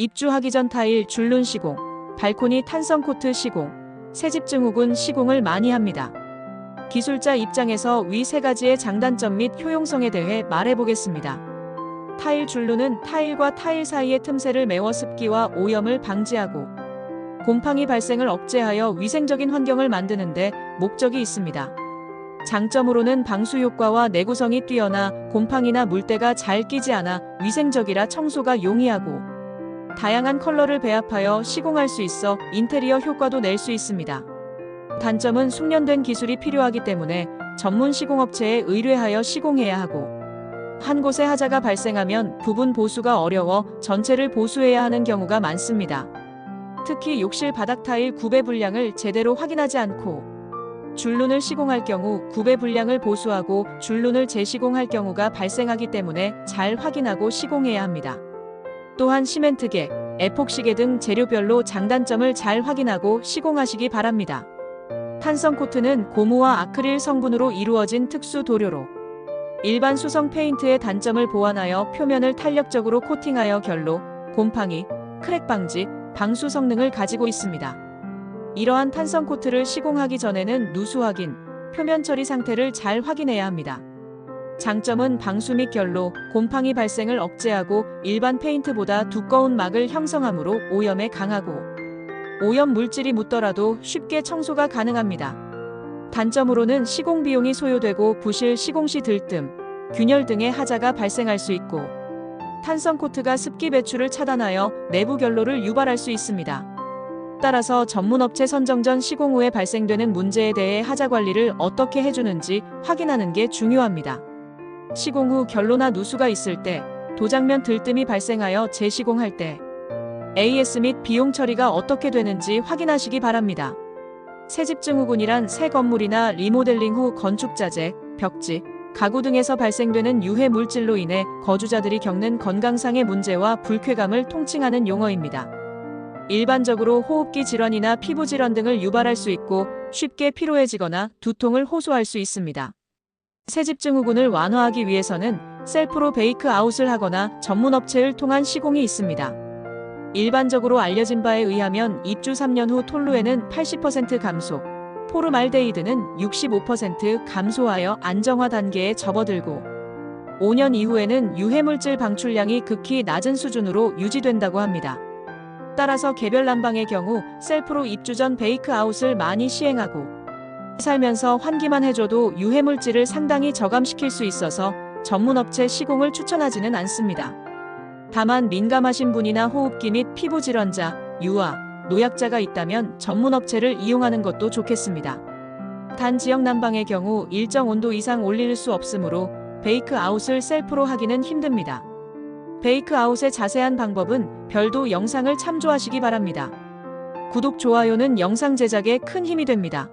입주하기 전 타일 줄눈 시공, 발코니 탄성 코트 시공, 새집 증후군 시공을 많이 합니다. 기술자 입장에서 위 세 가지의 장단점 및 효용성에 대해 말해보겠습니다. 타일 줄눈은 타일과 타일 사이의 틈새를 메워 습기와 오염을 방지하고 곰팡이 발생을 억제하여 위생적인 환경을 만드는데 목적이 있습니다. 장점으로는 방수 효과와 내구성이 뛰어나 곰팡이나 물때가 잘 끼지 않아 위생적이라 청소가 용이하고 다양한 컬러를 배합하여 시공할 수 있어 인테리어 효과도 낼 수 있습니다. 단점은 숙련된 기술이 필요하기 때문에 전문 시공업체에 의뢰하여 시공해야 하고 한 곳에 하자가 발생하면 부분 보수가 어려워 전체를 보수해야 하는 경우가 많습니다. 특히 욕실 바닥 타일 구배 분량을 제대로 확인하지 않고 줄눈을 시공할 경우 구배 분량을 보수하고 줄눈을 재시공할 경우가 발생하기 때문에 잘 확인하고 시공해야 합니다. 또한 시멘트계, 에폭시계 등 재료별로 장단점을 잘 확인하고 시공하시기 바랍니다. 탄성 코트는 고무와 아크릴 성분으로 이루어진 특수 도료로 일반 수성 페인트의 단점을 보완하여 표면을 탄력적으로 코팅하여 결로, 곰팡이, 크랙 방지, 방수 성능을 가지고 있습니다. 이러한 탄성 코트를 시공하기 전에는 누수 확인, 표면 처리 상태를 잘 확인해야 합니다. 장점은 방수 및 결로, 곰팡이 발생을 억제하고 일반 페인트보다 두꺼운 막을 형성하므로 오염에 강하고 오염 물질이 묻더라도 쉽게 청소가 가능합니다. 단점으로는 시공 비용이 소요되고 부실 시공 시 들뜸, 균열 등의 하자가 발생할 수 있고 탄성 코트가 습기 배출을 차단하여 내부 결로를 유발할 수 있습니다. 따라서 전문 업체 선정 전 시공 후에 발생되는 문제에 대해 하자 관리를 어떻게 해주는지 확인하는 게 중요합니다. 시공 후 결로나 누수가 있을 때, 도장면 들뜸이 발생하여 재시공할 때, AS 및 비용 처리가 어떻게 되는지 확인하시기 바랍니다. 새집 증후군이란 새 건물이나 리모델링 후 건축자재, 벽지, 가구 등에서 발생되는 유해 물질로 인해 거주자들이 겪는 건강상의 문제와 불쾌감을 통칭하는 용어입니다. 일반적으로 호흡기 질환이나 피부 질환 등을 유발할 수 있고 쉽게 피로해지거나 두통을 호소할 수 있습니다. 새집 증후군을 완화하기 위해서는 셀프로 베이크 아웃을 하거나 전문 업체를 통한 시공이 있습니다. 일반적으로 알려진 바에 의하면 입주 3년 후 톨루에는 80% 감소, 포르말데이드는 65% 감소하여 안정화 단계에 접어들고 5년 이후에는 유해물질 방출량이 극히 낮은 수준으로 유지된다고 합니다. 따라서 개별 난방의 경우 셀프로 입주 전 베이크 아웃을 많이 시행하고 살면서 환기만 해줘도 유해물질을 상당히 저감시킬 수 있어서 전문업체 시공을 추천하지는 않습니다. 다만 민감하신 분이나 호흡기 및 피부 질환자, 유아, 노약자가 있다면 전문업체를 이용하는 것도 좋겠습니다. 단 지역 난방의 경우 일정 온도 이상 올릴 수 없으므로 베이크 아웃을 셀프로 하기는 힘듭니다. 베이크 아웃의 자세한 방법은 별도 영상을 참조하시기 바랍니다. 구독, 좋아요는 영상 제작에 큰 힘이 됩니다.